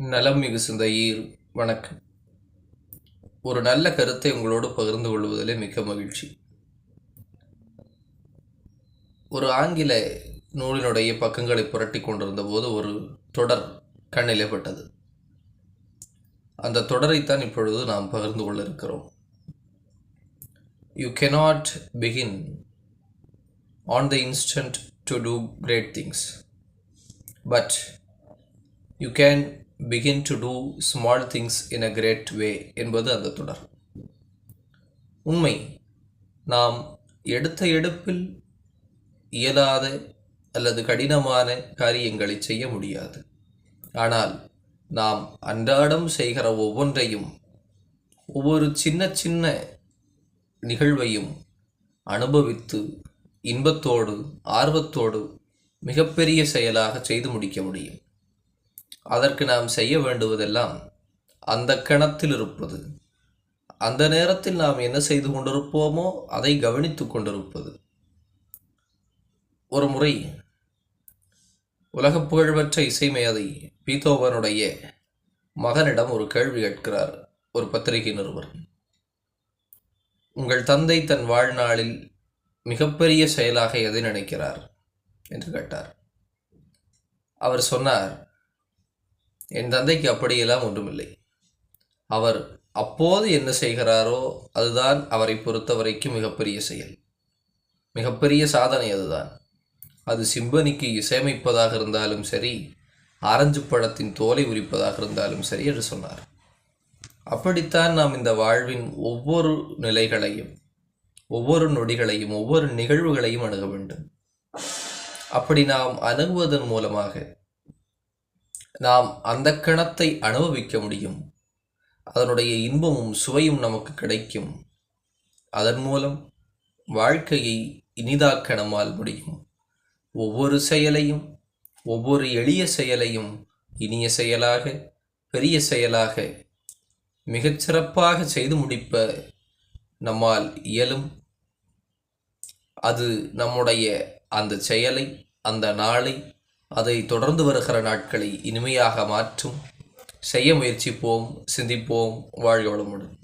நலம் மிகு சிந்தையீர். வணக்கம். ஒரு நல்ல கருத்தை உங்களோடு பகிர்ந்து கொள்வதிலே மிக்க மகிழ்ச்சி. ஒரு ஆங்கில நூலினுடைய பக்கங்களை புரட்டி கொண்டிருந்த போது ஒரு தொடர் கண்ணிலே பட்டது. அந்த தொடரைத்தான் இப்பொழுது நாம் பகிர்ந்து கொள்ள இருக்கிறோம். You cannot begin on the instant to do great things but you can begin to do small things in a great way என்பது அந்த தொடர். உண்மை நாம் எடுத்த எடுப்பில் இயலாத அல்லது கடினமான காரியங்களை செய்ய முடியாது. ஆனால் நாம் அன்றாடம் செய்கிற ஒவ்வொன்றையும் ஒவ்வொரு சின்ன சின்ன நிகழ்வையும் அனுபவித்து இன்பத்தோடு ஆர்வத்தோடு மிகப்பெரிய செயலாக செய்து முடிக்க முடியும். அதற்கு நாம் செய்ய வேண்டுவதெல்லாம் அந்த கணத்தில் இருப்பது. அந்த நேரத்தில் நாம் என்ன செய்து கொண்டிருப்போமோ அதை கவனித்து கொண்டிருப்பது. ஒரு முறை உலக புகழ்பெற்ற இசை பீத்தோவனுடைய மகனிடம் ஒரு கேள்வி கேட்கிறார் ஒரு பத்திரிகை நிருபர். உங்கள் தந்தை தன் வாழ்நாளில் மிகப்பெரிய செயலாக எதை நினைக்கிறார்? என்று கேட்டார். அவர் சொன்னார் என் தந்தைக்கு அப்படியெல்லாம் ஒன்றுமில்லை. அவர் அப்போது என்ன செய்கிறாரோ அதுதான் அவரை பொறுத்த வரைக்கும் மிகப்பெரிய செயல். மிகப்பெரிய சாதனை அதுதான். அது சிம்பனிக்கு இசையமைப்பதாக இருந்தாலும் சரி ஆரஞ்சு பழத்தின் தோலை உரிப்பதாக இருந்தாலும் சரி என்று சொன்னார். அப்படித்தான் நாம் இந்த வாழ்வின் ஒவ்வொரு நிலைகளையும் ஒவ்வொரு நொடிகளையும் ஒவ்வொரு நிகழ்வுகளையும் அணுக வேண்டும். அப்படி நாம் அணுகுவதன் மூலமாக நாம் அந்த கணத்தை அனுபவிக்க முடியும். அதனுடைய இன்பமும் சுவையும் நமக்கு கிடைக்கும். அதன் மூலம் வாழ்க்கையை இனிதாக்க நம்மால் முடியும். ஒவ்வொரு செயலையும் ஒவ்வொரு எளிய செயலையும் இனிய செயலாக பெரிய செயலாக மிகச்சிறப்பாக செய்து முடிப்ப நம்மால் இயலும். அது நம்முடைய அந்த செயலை அந்த நாளை அதை தொடர்ந்து வருகிற நாட்களை இனிமையாக மாற்றும். செய்ய முயற்சிப்போம் சிந்திப்போம் வாழ்க வளமுடன்.